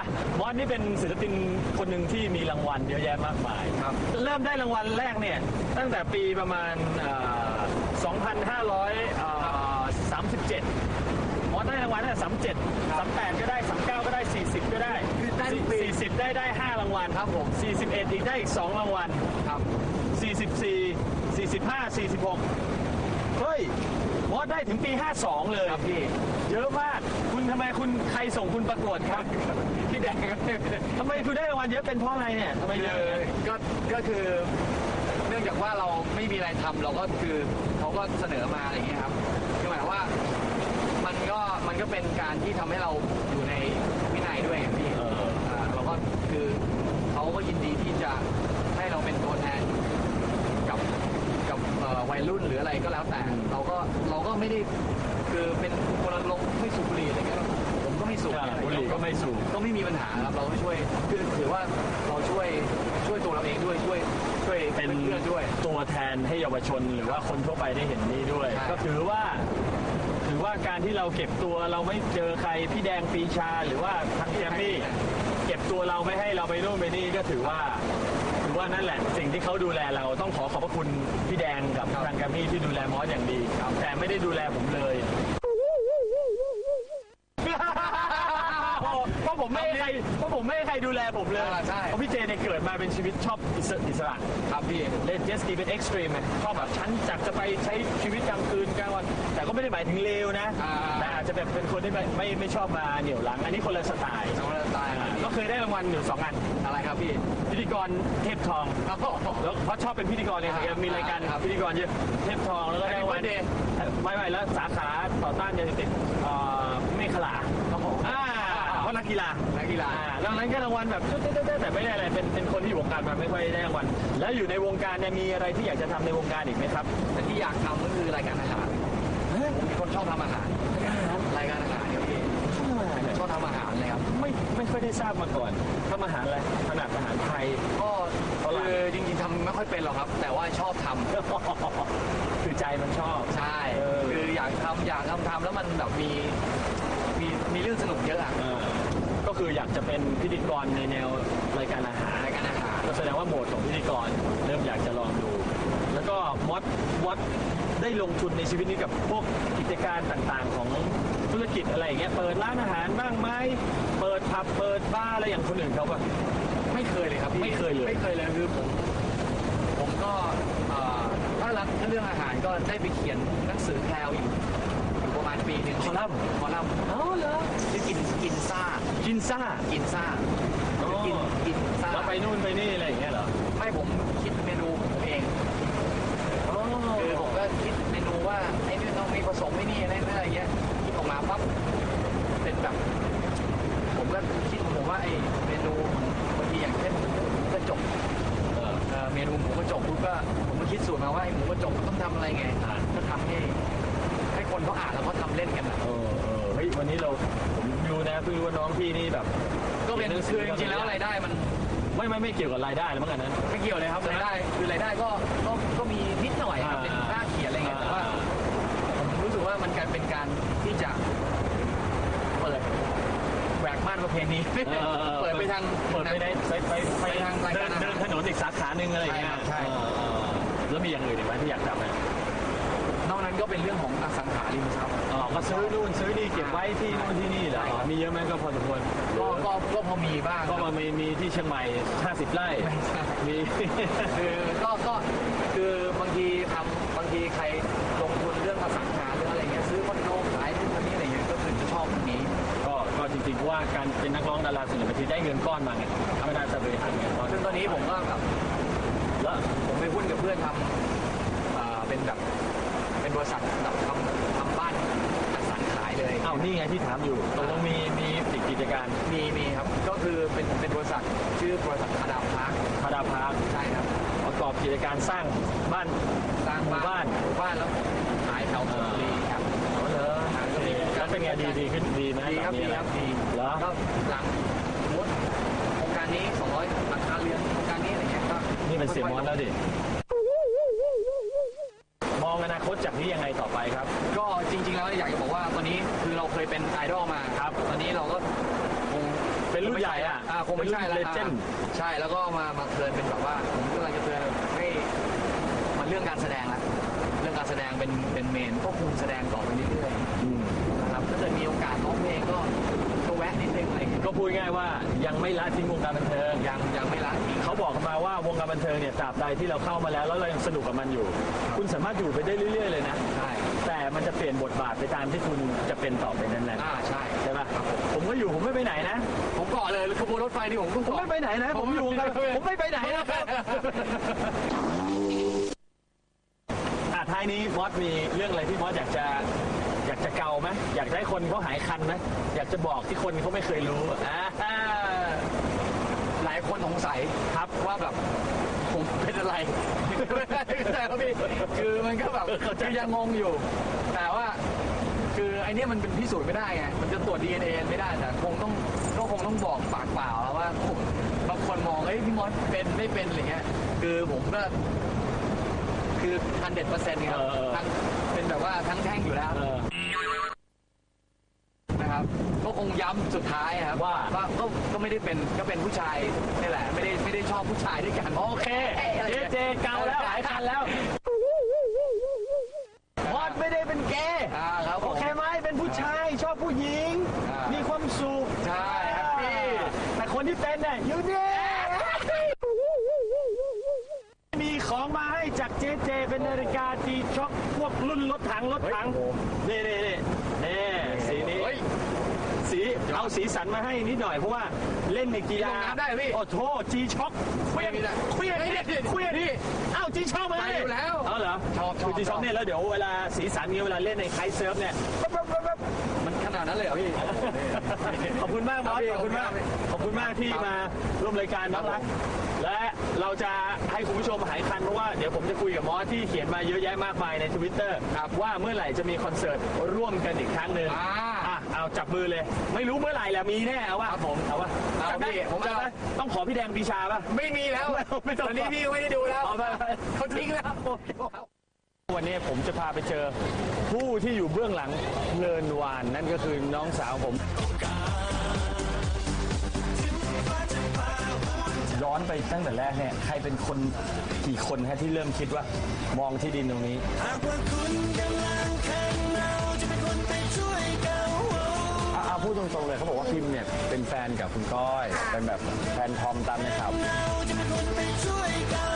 อะมอสนี่เป็นศิลปินคนหนึ่งที่มีรางวัลเยอะแยะมากมายครับ เริ่มได้รางวัลแรกเนี่ย ตั้งแต่ปีประมาณเอ่อ2,537มอสได้รางวัลตั้งแต่37 38 ก็ได้ 39 ก็ได้ 40 ก็ได้ คือได้ทุกปี 40 ได้ได้ 5 รางวัลครับผม 41 อีกได้อีก 2 รางวัล ครับ 44 45 46 เฮ้ยมอ สได้ถึงปี 52 เลยครับพี่เยอะมากคุณทำไมคุณใครส่งคุณประกวดครับพี่แดงครับทำไมคุณได้รางวัลเยอะเป็นเพราะอะไรเนี่ยทำไมคืเยออะก็ก็คือเนื่องจากว่าเราไม่มีอะไรทำเราก็คือเขาก็เสนอมาอะไรอย่างเงี้ยครับคือหมายความว่ามันก็มันก็เป็นการที่ทำให้เราอยู่ในวินัยด้วยไงพี่เอออ่าเราก็คือเขาก็ยินดีที่จะให้เราเป็นตัวแทนกับกับเอ่อวัย รุ่นหรืออะไรก็แล้วแต่ เราก็เราก็ไม่ได้คือเป็นคนลงค์ไม่สูบบุหรี่อะไรเงี้ยผมก็ไม่สูบใช่เนี่ยบุหรี่ก็ไม่สูบ ก็ไม่มีปัญหาครับเราก็ช่วยคือถือว่าเราช่วยช่วยตัวเราเองด้วยช่วยช่วยเป็นเพื่อนๆด้วย ตัวแทนให้เยาวชนหรือว่าคนทั่วไปได้เห็นนี้ด้วย ใช่ ก็ถือว่าถือว่าการที่เราเก็บตัวเราไม่เจอใครพี่แดงปีชาหรือว่าทางแกรมมี่เก็บตัวเราไม่ให้เราไปนู่นไปนี่ก็ถือว่าถือ ว่านั่นแหละสิ่งที่เขาดูแลเราต้องขอขอบพระคุณพี่แดงกับทางแกรมมี่ที่ดูแลมอสอย่างดีแต่ไม่ได้ดูแลผมเลย เพราะผมไม่ให้ใครเพราะผมไม่ให้ใครดูแลผมเลยอ่าใช่ เพราะพี่เจเนี่ยเกิดมาเป็นชีวิตชอบอิสระอิสระ ครับพี่ เล่นเจสกีเป็นเอ็กซ์ตรีมชอบแบบฉันจากจะไปใช้ชีวิตกลางคืนกลางวัน แต่ก็ไม่ได้หมายถึงเลวนะ อ่าแต่อา จจะแบบเป็นคนที่ไม่ไม่ไม่ชอบมาเหนี่ยวหลัง อันนี้คนละสไตล์น้องเราตายอ่าก็เคยได้รางวัลอยู่สองอันอะไรครับพี่พิธีกรเทพทองครับผม แล้วเพราะชอบเป็นพิธีกรเนี่ยอ่ามีรายการครับพิธีกรเยอะเทพทองแล้วก็ได้รางวัล Happy birthday ไม่ไม่แล้วสาขาต่อต้านยาเสพติดเอ่อเมฆขลาครับผมอ่าเพราะนักกีฬา นักกีฬา อ่าแล้วนั้นก็รางวัลแบบเต้ๆๆแต่ไม่ได้อะไร เป็นเป็นคนที่อยู่วงการมาไม่ค่อยได้รางวัล แล้วอยู่ในวงการเนี่ยมีอะไรที่อยากจะทำในวงการอีกไหมครับ แต่ที่อยากทำก็คือรายการอาหารผมเป็นคนชอบทำอาหาร รายการอาหารครับพี่ชอบทำอาหารเลยครับ ไม่ ไม่ค่อยได้ทราบมาก่อนทำอาหารอะไรถนัดอาหารไทย ก็เท่าไหร่คือจริงๆทำไม่ค่อยเป็นหรอกครับ แต่ว่าชอบทำคือใจมันชอบ ใช่เออคืออยากทำอยากทำทำแล้วมันแบบมีมีมีเรื่องสนุกเยอะอะเออก็คืออยากจะเป็นพิธีกรในแนวรายการอาหารรายการอาหารก็แสดงว่าโหมดของพิธีกรเริ่มอยากจะลองดู แล้วก็มอดวัดได้ลงทุนในชีวิตนี้กับพวกกิจการต่างๆ ของธุรกิจอะไรอย่างเงี้ยเปิดร้านอาหารบ้างไหมเปิดผับเปิดบาร์อะไรอย่างคนอื่นเขาปะ ไม่เคยเลยครับพี่ไม่เคยเลย ไม่เคยเลยคือผมผมก็เอ่อถ้ารักถ้าเรื่องอาหารก็ได้ไปเขียนหนังสือแพลวอยู่อยู่ประมาณปีหนึ่งคอลัมน์ คอลัมน์อ๋อเหรอชื่อกินกินซ่ากินซ่ากินซ่าอ๋อ กินกินซ่า แล้วไปนู่นไปนี่อะไรอย่างเงี้ยเหรอ ไม่ผมคิดเมนูของผมเอง อ๋อ คือผมก็คิดเมนูว่าไอ้นี่ต้องมีผสมไม่นี่อะไรอะไรอย่างเงี้ยคิดออกมาปั๊บเป็นแบบ ผมก็คิดของผมว่าไอ้เมนูบางทีอย่างเช่นหมูกระจก เออ เอ่อเมนูหมู กระจกปุ๊บก็ผมก็คิดสูตรมาว่าไอ้หมูกระจกมันต้องทำอะไรไงก็ทำให้ ให้คนเขาอ่านแล้วเขาทำเล่นกันอะ เออเออเฮ้ยวันนี้เราผมดูนะเพิ่งรู้ว่าน้องพี่นี่แบบก็เป็นขียหงสืคือจริงๆแล้วรายได้มันไม่ไม่ไม่เกี่ยวกับรายได้แล้วมั้งอันนั้น ไม่เกี่ยวเลยครับรายได้คือรายได้ก็ก็ก็มีนิดหน่อยครับเป็นค่าเขียนอะไรเงี้ยแต่ว่า ผมรู้สึกว่ามันการเป็นการที่จะเปิดแหวกม่าน ประเพณีเออออเปิดไปทางเปิดไปในไปไปไปทางรายเดิการนอาหาร เดินถนนอีกสาขาหนึ่งอะไรอย่างเงี้ยใช่ครับใช่ เออเออแล้วมีอย่างอื่นอีกไหมที่อยากทำไหมนอกนั้นก็เป็นเรื่องของอสังหาริมทรัพย์ อ๋อก็ซื้อนู่นซื้อนี่เก็บไว้ที่นู่นที่นี่เหรอใช่ครับมีเยอะไหมก็พอสมควรก็ก็ก็พอมีบ้างก็มามีมีที่เชียงใหม่ 50 ไร่ ไม่ใช่มี คือก็ก็คือบางทีทำ การเป็นนักร้องดาราส่วนใหญ่บางทีได้เงินก้อนมาไงไม่น่าจะบริหารเงินก้อนซึ่งตอนนี้ผมก็แบบแล้วผมไปหุ้นกับเพื่อนทำอ่าเป็นแบบเป็นบริษัทแบบทำทำบ้านจัดสรรขายเลยอ้าวนี่ไงที่ถามอยู่ตกลงมีมีอีกกิจการมีมีครับ ก็คือเป็นเป็นบริษัทชื่อบริษัทคาดามพาร์คพาราพาร์คใช่ครับประกอบกิจการสร้างบ้าน สร้างหมู่บ้าน หมู่บ้านแล้วขายแถวชลบุรีครับ อ๋อเหรอโอเคแล้วเป็นไงดีดีขึ้นดีไหม ดีครับตอนดีนี้ครับดีเหรอก็หลังสมมติโครงการนี้200หลังคาเรือนโครงการนี้อะไรเงี้ยก็นี่เป็นเสียมอนแล้วดิมองอนาคตจากนี้ยังไงต่อไปครับ ก็จริง ๆ แล้วอยากจะบอกว่าตอนนี้คือเราเคยเป็นไอดอลมาครับ ตอนนี้เราก็คงเป็นรุ่นใหญ่อะอ่าคงไม่ใช่แล้วเลเจนอ่าใช่แล้วก็มามาเทิร์นเป็นแบบว่าผมกำลังจะเทิร์นให้มันเรื่องการแสดงละเรื่องการแสดงเป็นเป็นเมนก็คงแสดงต่อไปเรื่อยๆ มีโอกาสร้องเพลงก็ก็แวะนิดนึงอะไรอย่างเงี้ยก็พูดง่ายว่ายังไม่ละทิ้งวงการบันเทิงยังยังไม่ละทิ้ง เขาบอกมาว่าวงการบันเทิงเนี่ยตราบใดที่เราเข้ามาแล้วแล้วเรายังสนุกกับมันอยู่คุณสามารถอยู่ไปได้เรื่อย ๆ เลยนะ ใช่แต่มันจะเปลี่ยนบทบาทไปตามที่คุณจะเป็นต่อไปนั้นอ่าใช่ๆใช่ปะผมก็อยู่ผมไม่ไปไหนนะ ผมเกาะเลยขบวนรถไฟนี่ผมต้องผมเกาะ ไม่ไปไหนนะ ผมอยู่วงการผมไม่ไปไหนนะครับอะท้ายนี้มอสมีเรื่องอะไรที่มอสอยากจะอยาก จะเกาไหมอยากจะให้คนเขาหายคันไหมอยากจะบอกที่คนเขาไม่เคยรู้อ่าหลายคนสงสัยครับว่าแบบผมเป็นอะไรแต่ว่าพี่คือมันก็แบบคือยังงงอยู่ แต่ว่า คือไอเนี้ยมันเป็นพิสูจน์ไม่ได้ไงมันจะตรวจ DNA ไม่ได้แต่คงต้องก็คงต้องบอกปากเปล่าแล้วว่าผมบางคนมองเอ้ยพี่มอสเป็นไม่เป็นอะไรเงี้ยคือผมก็คือพันเด็ดเปอร์เซ็นต์ครับเออเออทั้งเป็นแบบว่าทั้งแท่งอยู่แล้ว ย้ำสุดท้ายครับว่าว่า ก็ก็ไม่ได้เป็นก็เป็นผู้ชายนี่แหละ ไม่ได้ไม่ได้ชอบผู้ชายด้วยกันโอเคเจเจเกาแล้วหลายคันแล้วมอสไม่ได้เป็นเกย์อ่าครับผโอม เคไหมเป็นผู้ชายชอบผู้หญิง อ่ามีมีความสุขใช่แฮปปี้ แต่คนที่เป็นเนี่ยอยู่นี่มีของมาให้จากเจเจเป็นนาฬิกาจีช็อคพวกรุ่นรถถังรถถังนี่นี่นี่นี่สีนี้ เฮ้ย สีเอาสีสันมาให้นิดหน่อยเพราะว่าเล่นในกีฬาลงน้ำได้เหรอพี่ โอ้โหจีช็อคเควียงไม่ได้เควียงเฮ้ยเควียงนี่เอ้าจีช็อคมาไปอยู่แล้วเอาเหรอชอบชอบ คือจีช็อคชอบเนี่ยแล้วเดี๋ยวเวลาสีสันเงี้ยเวลาเล่นในไคท์เซิร์ฟเนี่ยปั๊บปั๊บปั๊บปั๊บมันขนาดนั้นเลยเหรอพี่ ขอบคุณมากบอสครับพี่ขอบคุณมากขอบคุณมากที่ครับมาร่วมรายการน้องรักและเราจะให้คุณผู้ชมหายคันเพราะว่าเดี๋ยวผมจะคุยกับมอสที่เขียนมาเยอะแยะมากมายในทวิตเตอร์ว่าเมื่อไหร่จะมีคอนเสิร์ตร่วมกันอีกครั้งหนึ่งอ่าอะ เอาจับมือเลย ไม่รู้เมื่อไหร่แหละมีแน่เอาว่าครับผมเอาว่าเอาจัดไหพี่ผมจะจัดไหต้องขอพี่แดงปีชาป่ะ ไม่มีแล้วไม่ต้องตอนนี้พี่ก็ไม่ได้ดูแล้วเอาไปไปเขาทิ้งแล้ว วันนี้ผมจะพาไปเจอ ผู้ที่อยู่เบื้องหลังเนินวาน นั่นก็คือน้องสาวผม ย้อนไปตั้งแต่แรกเนี่ยใครเป็นคนกี่คนฮะที่เริ่มคิดว่ามองที่ดินตรงนี้ หากว่าคุณกำลังคันเรา ตรงๆเลยเขาบอกว่าพิมเนี่ยเป็นแฟนกับคุณก้อย เป็นแบบแฟนทอมตามในข่าวเราจะเป็นคนไปช่วยเกา